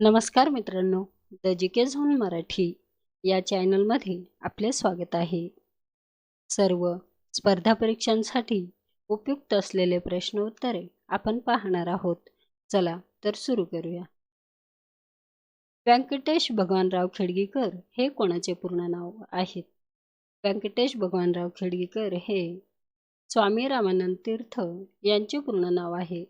नमस्कार मित्रांनो the G K zone Marathi या चॅनलमध्ये आपले स्वागत आहे. सर्व स्पर्धा परीक्षांसाठी उपयुक्त असलेले प्रश्न उत्तरे आपण पाहणार आहोत. चला तर सुरू करूया. व्यंकटेश भगवानराव खेडगीकर हे कोणाचे पूर्ण नाव आहेत? व्यंकटेश भगवानराव खेडगीकर हे स्वामी रामानंद तीर्थ यांचे पूर्ण नाव आहे.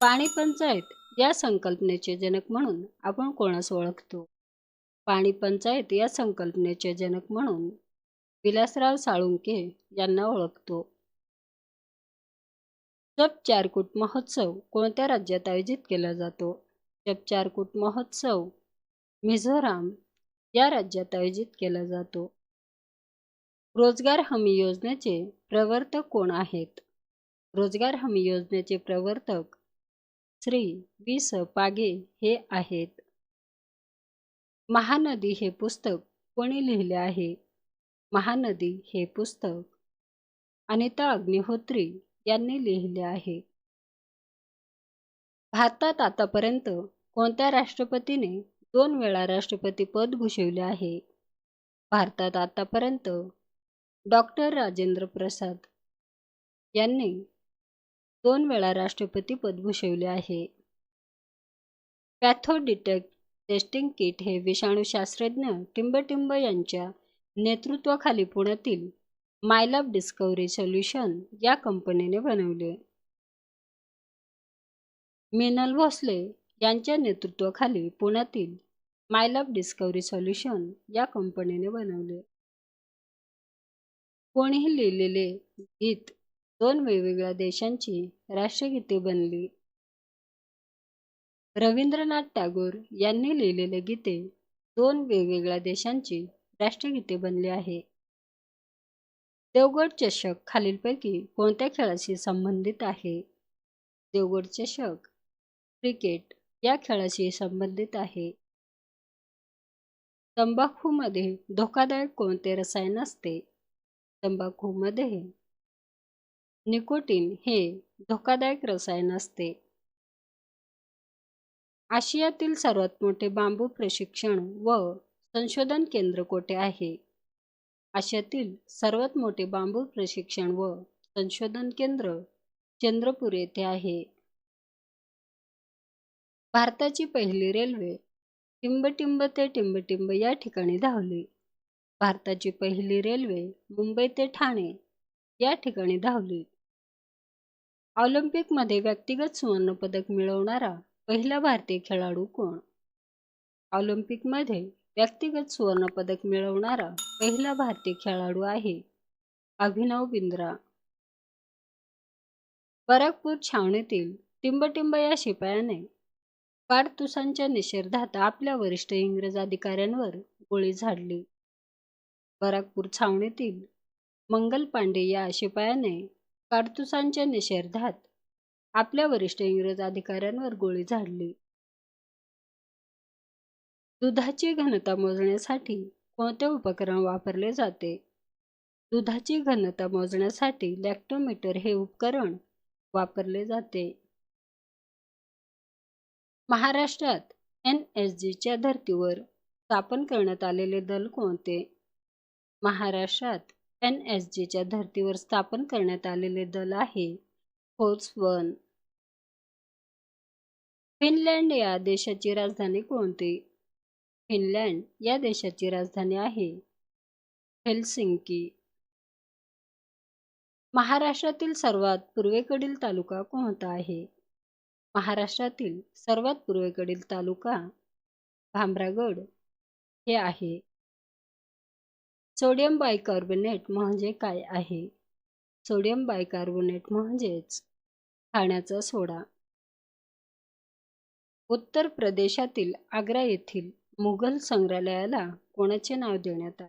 पाणी पंचायत या संकल्पनेचे जनक म्हणून आपण कोणास ओळखतो? पाणी पंचायत या संकल्पनेचे जनक म्हणून विलासराव साळुंके यांना ओळखतो. जप चारकूट महोत्सव कोणत्या राज्यात आयोजित केला जातो? जप चारकूट महोत्सव मिझोराम या राज्यात आयोजित केला जातो. रोजगार हमी योजनेचे प्रवर्तक कोण आहेत? रोजगार हमी योजनेचे प्रवर्तक श्री वि स पागे हे आहेत. महानदी हे पुस्तक कोणी लिहिले आहे? महानदी हे पुस्तक अनिता अग्निहोत्री यांनी लिहिले आहे. भारतात आतापर्यंत कोणत्या राष्ट्रपतीने दोन वेळा राष्ट्रपती पद भूषविले आहे? भारतात आतापर्यंत डॉक्टर राजेंद्र प्रसाद यांनी दोन वेळा राष्ट्रपती पद भूषविले आहे. पॅथोडिटेक्ट टेस्टिंग किट हे विषाणूशास्त्रज्ञ टिंबटिंब यांच्या नेतृत्वाखाली पुण्यातील मायलब डिस्कवरी सोल्युशन या कंपनीने बनवले. मिनल भोसले यांच्या नेतृत्वाखाली पुण्यातील मायलब डिस्कवरी सोल्युशन या कंपनीने बनवले. कोणीही लिहिलेले गीत दोन वेगवेगळ्या देशांची राष्ट्रगीते बनली. रवींद्रनाथ टागोर यांनी लिहिलेले गीते दोन वेगवेगळ्या देशांची राष्ट्रगीते बनले आहे. देवगड चषक खालीलपैकी कोणत्या खेळाशी संबंधित आहे? देवगड चषक क्रिकेट या खेळाशी संबंधित आहे. तंबाखूमध्ये धोकादायक कोणते रसायन असते? तंबाखूमध्ये निकोटीन हे धोकादायक रसायन असते. आशियातील सर्वात मोठे बांबू प्रशिक्षण व संशोधन केंद्र कोठे आहे? आशियातील सर्वात मोठे बांबू प्रशिक्षण व संशोधन केंद्र चंद्रपूर येथे आहे. भारताची पहिली रेल्वे टिंबटिंब ते टिंबटिंब या ठिकाणी धावली. भारताची पहिली रेल्वे मुंबई ते ठाणे या ठिकाणी धावली. ऑलिम्पिकमध्ये व्यक्तिगत सुवर्णपदक मिळवणारा पहिला भारतीय खेळाडू कोण? ऑलिम्पिकमध्ये व्यक्तिगत सुवर्णपदक मिळवणारा पहिला भारतीय खेळाडू आहे अभिनव बिंद्रा. बराकपूर छावणीतील टिंबटिंब या शिपायाने काडतुसांच्या निषेधात आपल्या वरिष्ठ इंग्रज अधिकाऱ्यांवर गोळी झाडली. बराकपूर छावणीतील मंगल पांडे या शिपायाने कारतुसांच्या निषेधात आपल्या वरिष्ठ इंग्रज अधिकाऱ्यांवर गोळी झाडली. दुधाची घनता मोजण्यासाठी कोणते उपकरण वापरले जाते? दुधाची घनता मोजण्यासाठी लॅक्टोमीटर हे उपकरण वापरले जाते. महाराष्ट्रात एन एस जीच्या धर्तीवर स्थापन करण्यात आलेले दल कोणते? महाराष्ट्रात एन एस जीच्या धर्तीवर स्थापन करण्यात आलेले दल आहे. फोर्स वन फिनलँड या देशाची राजधानी कोणती? फिनलँड या देशाची राजधानी आहे. हेलसिंकी. महाराष्ट्रातील सर्वात पूर्वेकडील तालुका कोणता आहे? महाराष्ट्रातील सर्वात पूर्वेकडील तालुका भामरागड हे आहे. सोडियम बायकार्बोनेट म्हणजे काय आहे? सोडियम बायकार्बोनेट म्हणजेच खाण्याचा सोडा. उत्तर प्रदेशातील आग्रा येथील मुघल संग्रहालयाला कोणाचे नाव देण्यात आले?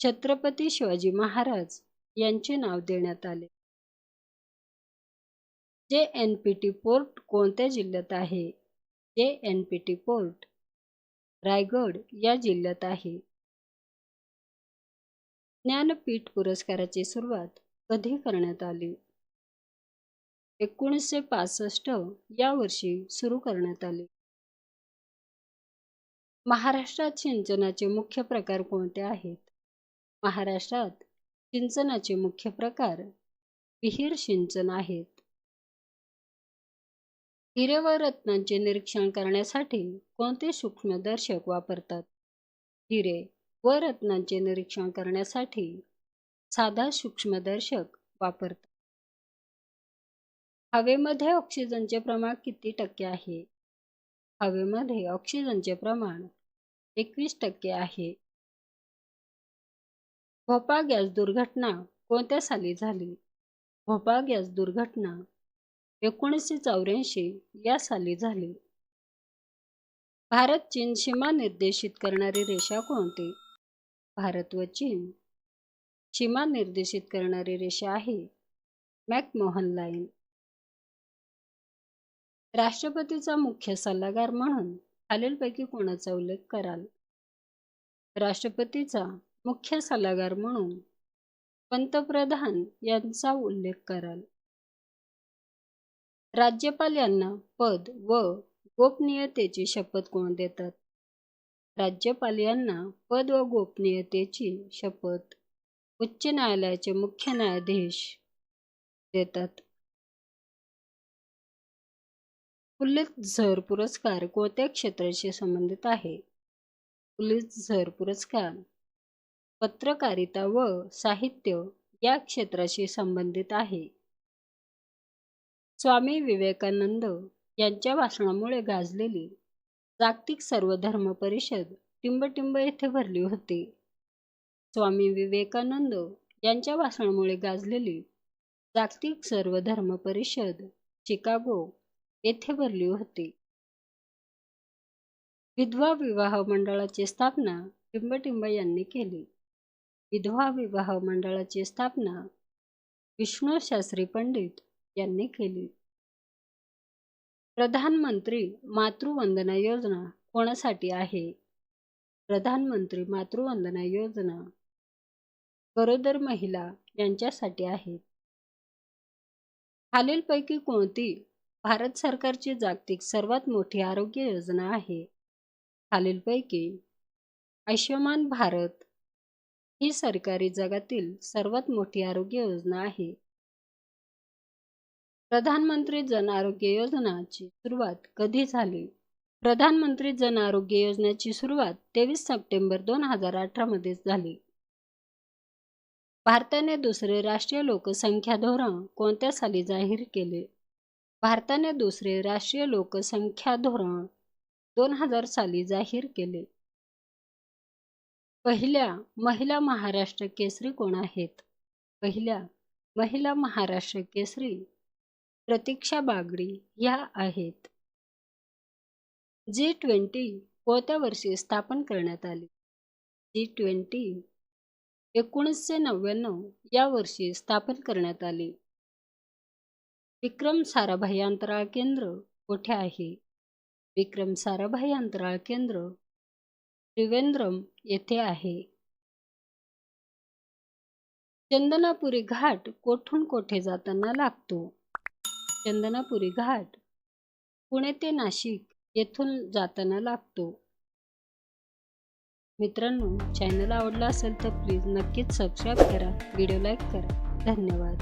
छत्रपती शिवाजी महाराज यांचे नाव देण्यात आले. जे एन पी टी पोर्ट कोणत्या जिल्ह्यात आहे? J N P T port Raigad या जिल्ह्यात आहे. ज्ञानपीठ पुरस्काराची सुरुवात कधी करण्यात आली? एकोणीसशे पासष्ट या वर्षी सुरू करण्यात आले. महाराष्ट्रात सिंचनाचे मुख्य प्रकार कोणते आहेत? महाराष्ट्रात सिंचनाचे मुख्य प्रकार विहीर सिंचन आहेत. हिरे व रत्नांचे निरीक्षण करण्यासाठी कोणते सूक्ष्मदर्शक वापरतात? हिरे व रत्नांचे निरीक्षण करण्यासाठी साधा सूक्ष्मदर्शक वापरतात हवेमध्ये ऑक्सिजनचे प्रमाण किती टक्के आहे? हवेमध्ये ऑक्सिजनचे प्रमाण एकवीस टक्के आहे. भोपाळ गॅस दुर्घटना कोणत्या साली झाली? भोपाळ गॅस दुर्घटना एकोणीसशे चौऱ्याऐंशी या साली झाली. भारत चीन सीमा निर्देशित करणारी रेषा कोणती? भारत व चीन. सीमा निर्देशित करणारी रेषा आहे मॅकमोहन लाईन. राष्ट्रपतीचा मुख्य सल्लागार म्हणून खालीलपैकी कोणाचा उल्लेख कराल? राष्ट्रपतीचा मुख्य सल्लागार म्हणून पंतप्रधान यांचा उल्लेख कराल. राज्यपाल यांना पद व गोपनीयतेची शपथ कोण देतात? राज्यपाल यांना पद व गोपनीयतेची शपथ उच्च न्यायालयाचे मुख्य न्यायाधीश देतात. पुलितझर पुरस्कार कोणत्या क्षेत्राशी संबंधित आहे? पुलितझर पुरस्कार पत्रकारिता व साहित्य या क्षेत्राशी संबंधित आहे. स्वामी विवेकानंद यांच्या भाषणामुळे गाजलेली जागतिक सर्वधर्म परिषद टिंबटिंब येथे भरली होती. स्वामी विवेकानंद यांच्या भाषणामुळे गाजलेली जागतिक सर्वधर्म परिषद चिकागो येथे भरली होती. विधवा विवाह मंडळाची स्थापना टिंबटिंब यांनी केली. विधवा विवाह मंडळाची स्थापना विष्णू शास्त्री पंडित यांनी केली. प्रधानमंत्री मातृवंदना योजना कोणासाठी आहे? प्रधानमंत्री मातृवंदना योजना गरोदर महिला यांच्यासाठी आहे. खालीलपैकी कोणती भारत सरकारची जागतिक सर्वात मोठी आरोग्य योजना आहे? खालीलपैकी आयुष्यमान भारत ही सरकारी जगातील सर्वात मोठी आरोग्य योजना आहे. प्रधानमंत्री जन आरोग्य योजनाची सुरुवात कधी झाली? प्रधानमंत्री जन आरोग्य योजनेची सुरुवात तेवीस सप्टेंबर दोन हजार अठरामध्ये झाली. भारताने दुसरे राष्ट्रीय लोकसंख्या धोरण कोणत्या साली जाहीर केले? भारताने दुसरे राष्ट्रीय लोकसंख्या धोरण दोन हजार साली जाहीर केले. पहिल्या महिला महाराष्ट्र केसरी कोण आहेत? पहिल्या महिला महाराष्ट्र केसरी प्रतीक्षा बागडी ह्या आहेत. जी ट्वेंटी कोणत्या वर्षी स्थापन करण्यात आली? जी ट्वेंटी एकोणीसशे नव्याण्णव या वर्षी स्थापन करण्यात आली. विक्रम साराभाई अंतराळ केंद्र कोठे आहे? विक्रम साराभाई अंतराळ केंद्र त्रिवेंद्रम येथे आहे. चंदनापुरी घाट कोठून कोठे जाताना लागतो? चंदनापुरी घाट. पुणे ते नाशिक येथून जाताना लागतो. मित्रांनो चॅनल आवडला असेल तर प्लीज नक्कीच सबस्क्राईब करा व्हिडिओ लाईक करा. धन्यवाद.